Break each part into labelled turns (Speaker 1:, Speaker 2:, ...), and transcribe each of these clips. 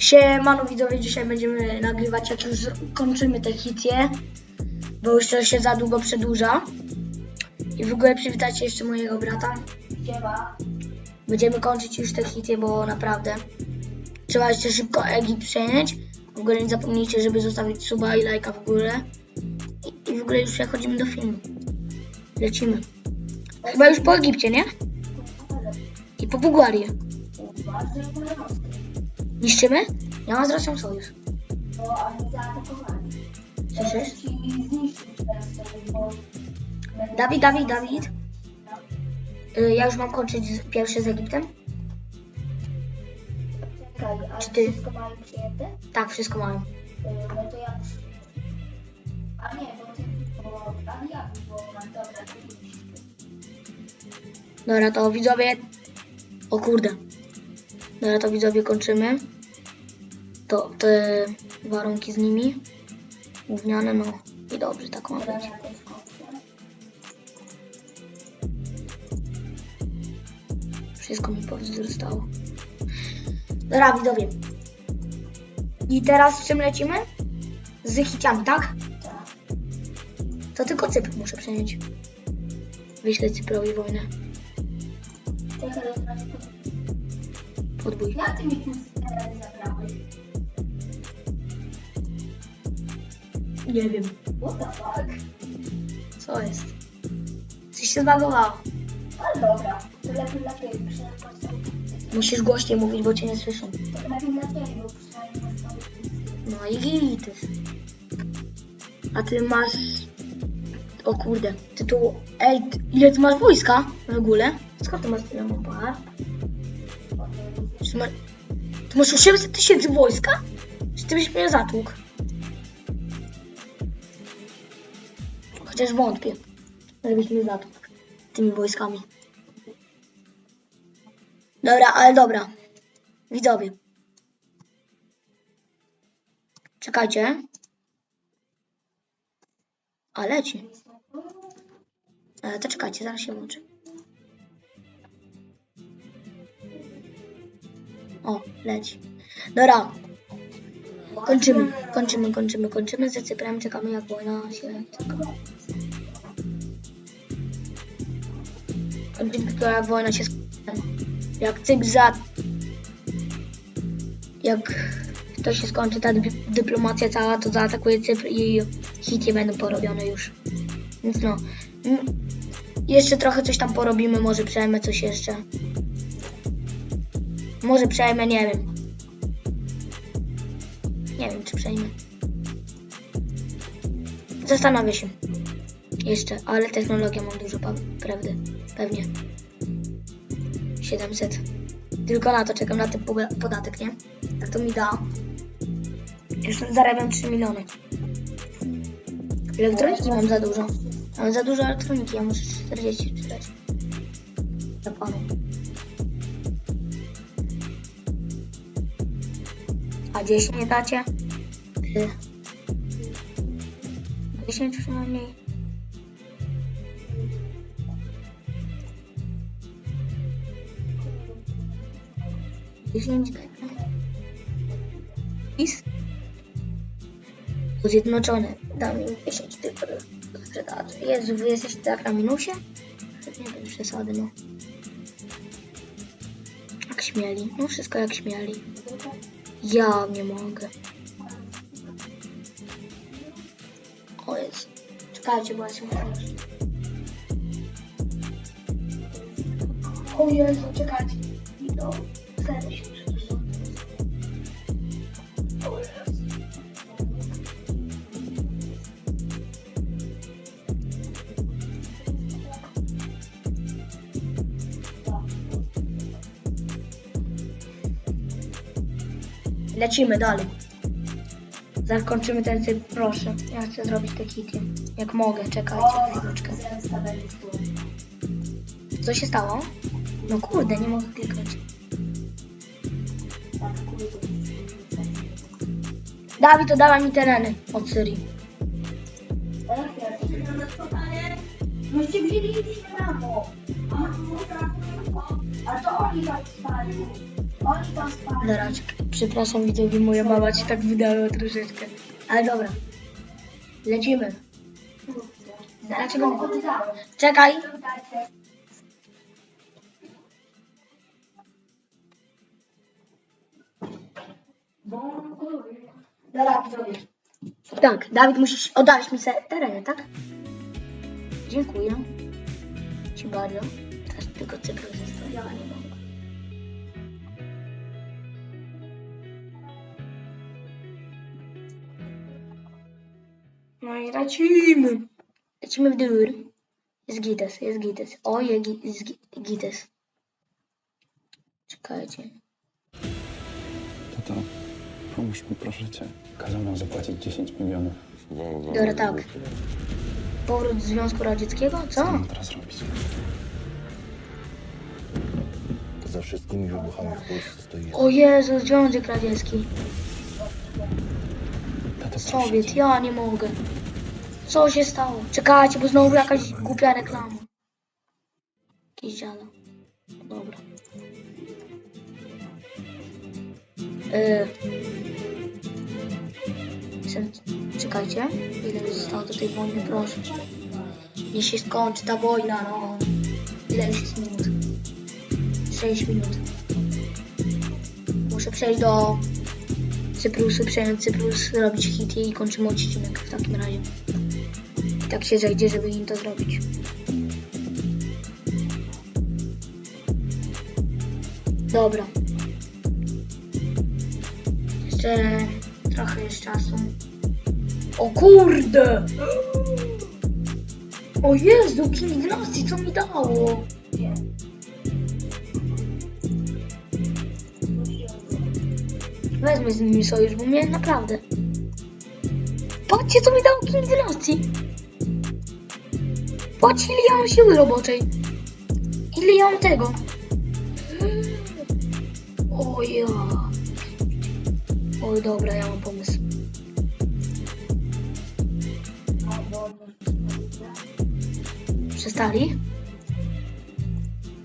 Speaker 1: Siemano widzowie, dzisiaj będziemy nagrywać jak już kończymy tę hitię, bo już to się za długo przedłuża. I w ogóle przywitajcie jeszcze mojego brata.
Speaker 2: Siema.
Speaker 1: Będziemy kończyć już tę hitię, bo naprawdę trzeba jeszcze szybko Egipt przejąć. W ogóle nie zapomnijcie, żeby zostawić suba i lajka w górę. I, I w ogóle już przechodzimy do filmu. Lecimy. Chyba już po Egipcie, nie? I po Bułgarię. Niszczymy? Ja mam z Rosją sojusz.
Speaker 2: Bo oni zaatakowali.
Speaker 1: Słyszysz? Dawid, Dawid, Dawid. Y, Ja już mam kończyć z, pierwszy z Egiptem.
Speaker 2: Czekaj, a
Speaker 1: Czy ty-
Speaker 2: wszystko mają przyjęte?
Speaker 1: Tak, wszystko mam.
Speaker 2: Y, No to ja muszę... A nie, bo ty... Bo... A ja, bo mam dobra, to idź.
Speaker 1: Dobra, to widzowie. O kurde. Dobra, to widzowie kończymy. To te warunki z nimi. Gówniane, no i dobrze, tak ma być.
Speaker 2: Jest.
Speaker 1: Wszystko mi powzrastało. Dobra, widzowie. I teraz z czym lecimy? Z hiciami, tak?
Speaker 2: Tak.
Speaker 1: To tylko Cypr muszę przejąć. Wyślę Cyprowi wojnę.
Speaker 2: Czekaj, to znaczy...
Speaker 1: Podbój.
Speaker 2: Jak ty mi tu teraz zabrałeś?
Speaker 1: Nie wiem.
Speaker 2: What the fuck?
Speaker 1: Co jest? Coś się zbagowało.
Speaker 2: Ale dobra, to lepiej dla ciebie, przynajmniej.
Speaker 1: Musisz głośniej mówić, bo cię nie słyszą.
Speaker 2: To lepiej dla ciebie, bo przynajmniej.
Speaker 1: No i gility. A ty masz... O kurde, ty tu... Ej, ty- ile ty masz wojska w ogóle? Skąd ty masz tyle mapa? Czy ma... Ty masz 800 tysięcy wojska? Czy ty byś mnie zatłukł? Chociaż wątpię, żebyś mnie zatłukł tymi wojskami. Dobra, ale dobra. Widzowie. Czekajcie. A leci. E, to czekajcie, zaraz się włączę. O, leci. Dobra. Kończymy, kończymy, kończymy, kończymy. Ze Cyprem czekamy jak wojna się czeka. Kończymy tylko jak wojna się skończy. Jak Cypr za... Jak to się skończy ta dy- dyplomacja cała, to zaatakuje Cypr i hity będą porobione już. Więc no. Mm, Jeszcze trochę coś tam porobimy, może przejmę coś jeszcze. Może przejmę, nie wiem. Nie wiem, czy przejmę. Zastanowię się. Jeszcze, ale technologia mam dużo, prawdy. Pewnie. 700. Tylko na to czekam, na ten podatek, nie? Tak to mi da. Już zarabiam 3 miliony. Elektroniki mam za dużo. Mam za dużo elektroniki, ja muszę 40 czytać. Za A 10 nie dacie? Ty. 10 przynajmniej. Dziesięć. Pis. Zjednoczone. Dam im 10 tylko do sprzedaży. Jezu, wy jesteście tak na minusie? Nie będzie przesady, no. Jak śmieli. No wszystko jak śmieli. Ja nie mogę. O jest. Czekajcie, bo ja się muszę... O Jezu, czekajcie. No, zero się przepraszam. Lecimy dalej. Zakończymy ten typ, proszę. Ja chcę zrobić te kity. Jak mogę, czekajcie chwileczkę. Co się stało? No kurde, nie mogę kliknąć. Dawid, to dawaj mi tereny od Syrii.
Speaker 2: Tak, ja Myście wzięli ich na ramo. A to oni tak spali.
Speaker 1: Czekaj. przepraszam widzowie, moja mama ci tak wydała troszeczkę. Ale dobra. Lecimy. Dlaczego? Czekaj.
Speaker 2: Dobra.
Speaker 1: Tak, Dawid musisz oddać mi se tak? Dziękuję. Ci bardzo. Teraz tylko cyfrę zostawiała, No i lecimy. Lecimy w dół. Jest gites, jest gites. O, jest gi- jest gi- gites. Czekajcie.
Speaker 3: Tato, pomóż mi proszę cię. Kazał nam zapłacić 10 milionów.
Speaker 1: Dobra, tak. Powrót z Związku Radzieckiego?
Speaker 3: Co
Speaker 1: Co?
Speaker 3: mam teraz robić?
Speaker 4: Za wszystkimi wybuchami w Polsce stoi jeden.
Speaker 1: O Jezu, Związek Radziecki.
Speaker 3: Tato, proszę
Speaker 1: Sowiet, ja nie mogę. Co się stało? Czekajcie, bo znowu jakaś głupia reklama. Jakiś dziada. Dobra. Yy. Czekajcie. Ile mi zostało do tej wojny, proszę. Niech się skończy ta wojna, no. Ile już jest minut? 6 minut. Muszę przejść do Cyprusu, przejąć Cyprus, robić hity i kończymy odcinek w takim razie. Tak się zejdzie, żeby im to zrobić. Dobra. Jeszcze trochę jest czasu. O kurde! O Jezu, King Dynasty, co mi dało? Wezmę z nimi sojusz, bo mnie naprawdę. Patrzcie, co mi dał King Dynasty. Ja mam siły roboczej. Ile mam tego. O ja. Oj, dobra, ja mam pomysł. Przestali?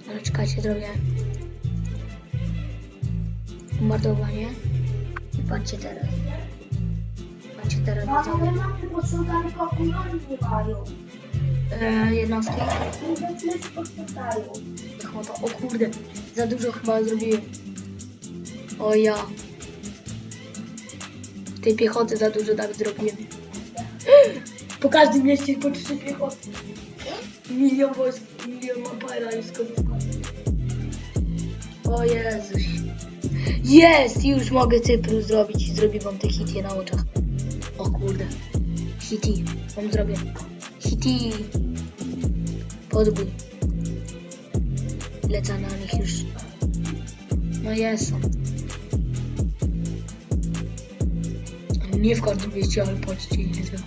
Speaker 1: Ale czekajcie, zrobię bombardowanie. I patrzcie teraz. Patrzcie teraz.
Speaker 2: Mamy.
Speaker 1: E, jednostki. Chyba to, o kurde, za dużo chyba zrobiłem. O ja. Tej piechoty za dużo tak zrobiłem. Po każdym mieście po trzy piechoty. Milion wojsk, milion mapera skończyłem. O Jezuś. Jest! Już mogę Cyprus zrobić i zrobię wam te hity na oczach. O kurde. Hity. Wam zrobię. Hity. Podbój. Lecę na nich już. No jest. Nie w każdym mieście, ale patrzcie ile.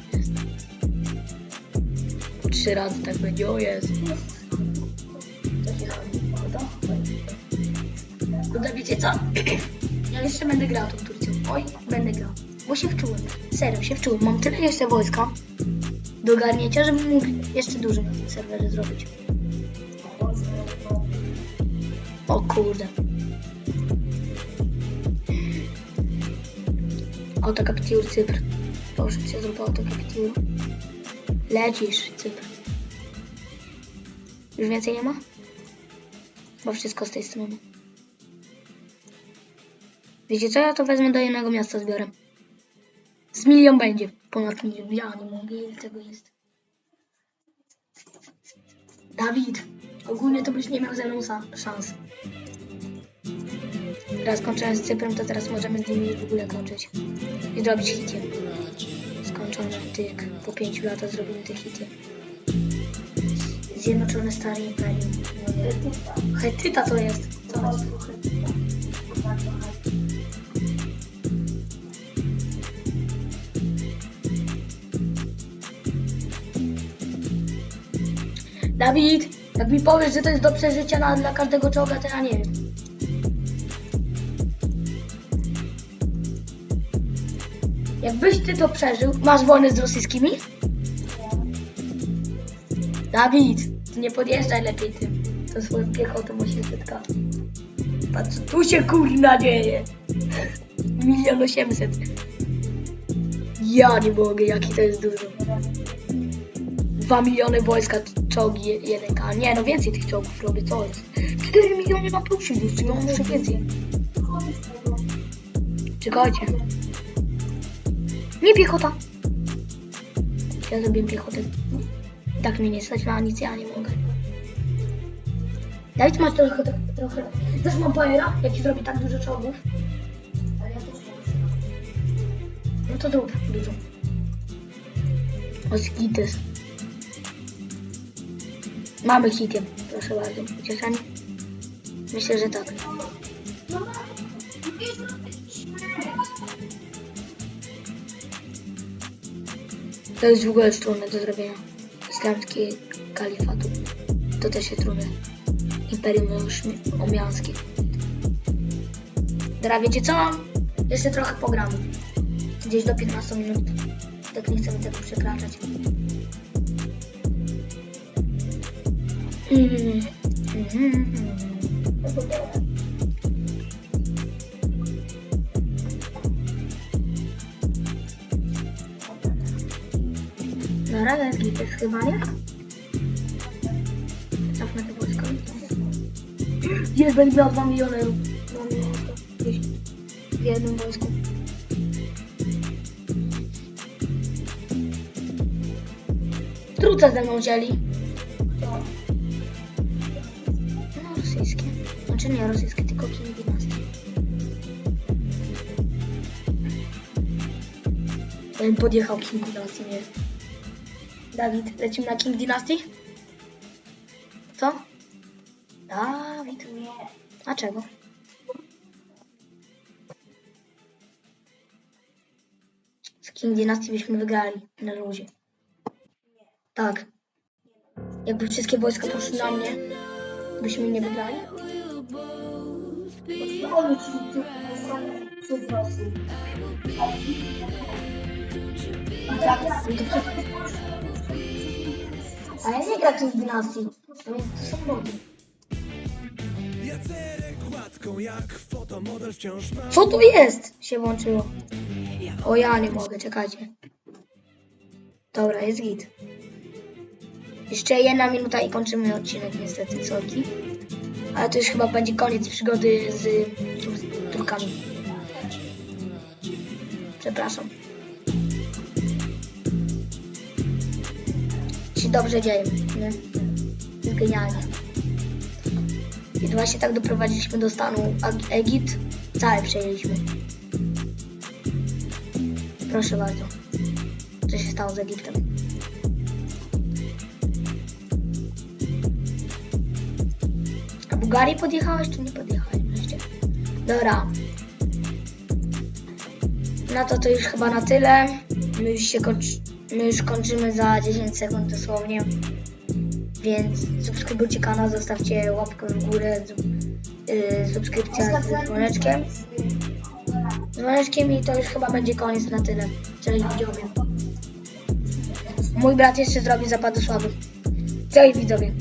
Speaker 1: Po trzy razy tak będzie, o jest. No wiecie co? Ja jeszcze będę grał tą Turcją. Oj, będę grał. Bo się wczułem. Serio, się wczułem. Mam tyle jeszcze wojska do ogarnięcia, żebym mógł jeszcze tym serwerze zrobić. O kurde. Autokaptur Cypr. Proszę cię, zrób autokaptur. Lecisz, Cypr. Już więcej nie ma? Bo wszystko z tej strony. Wiecie co? Ja to wezmę do jednego miasta zbiorę. Z milion będzie. Ponad milion. Ja nie mogę, ile tego jest. Dawid, ogólnie to byś nie miał ze mną szans. Teraz kończyłem z Cyprem, to teraz możemy z nimi w ogóle kończyć. I zrobić hitie. Skończone, tyk. Po pięciu latach zrobimy te hitie. Zjednoczone Stare Imperium. Hetyta to jest. Co? Dawid, jak mi powiesz, że to jest do przeżycia na, dla każdego czołga, to ja nie wiem. Jakbyś ty to przeżył, masz wojnę z rosyjskimi? Dawid, ty nie podjeżdżaj lepiej tym. To swoją piechotą musisz spotkać. Patrz, tu się kurna dzieje. Milion osiemset. Ja nie mogę, jaki to jest dużo. Dwa miliony wojska, czołgi, je- jeden K. Nie, no więcej tych czołgów robię, co jest? Cztery miliony na plusie już, ja muszę więcej. Czekajcie. Nie piechota. Ja zrobię piechotę. Tak mnie nie stać na nic, ja nie mogę. Dajcie masz trochę, trochę. Też mam pajera, jak ci zrobi tak dużo czołgów. No to zrób dużo. Oskites. Mamy hitem, proszę bardzo. Ucieszanie? Myślę, że tak. To jest w ogóle trudne do zrobienia. Islamski kalifatu. To też jest trudne. Imperium Omianskie. Dobra, wiecie co? Jeszcze trochę pogram. Gdzieś do 15 minut. Tak nie chcemy tego przekraczać. Mm. Mhm. Dobra, jest git, jest chyba nie? Cofnę to wojsko. Jest, będzie miał 2 miliony. 2 miliony. Gdzieś w jednym wojsku. Truce ze mną wzięli. Nie rosyjskie, tylko Dynasty. Ja bym podjechał King Dynasty, nie? Dawid, lecimy na King Dynasty? Co? Dawid.
Speaker 2: Nie.
Speaker 1: A czego? Z King Dynasty byśmy wygrali na luzie. Tak. Jakby wszystkie wojska poszły na mnie, byśmy nie wygrali. No A ja nie gram to boty. Co tu jest? Się włączyło. O ja nie mogę, czekajcie. Dobra, jest git. Jeszcze jedna minuta i kończymy odcinek niestety, sorki. Ale to już chyba będzie koniec przygody z Tur- Turkami. Przepraszam. Się dobrze dzieje, nie? Genialnie. I właśnie tak doprowadziliśmy do stanu Egipt. Całe przejęliśmy. Proszę bardzo. Co się stało z Egiptem? Bułgarii podjechałeś, czy nie podjechałeś wreszcie? Dobra. No to to już chyba na tyle. My już, się kończy, my już kończymy za 10 sekund dosłownie. Więc subskrybujcie kanał, zostawcie łapkę w górę, yy, subskrypcja z dzwoneczkiem. Dzwoneczkiem i to już chyba będzie koniec na tyle. Cześć widzowie. Mój brat jeszcze zrobi zapady słaby. Cześć widzowie.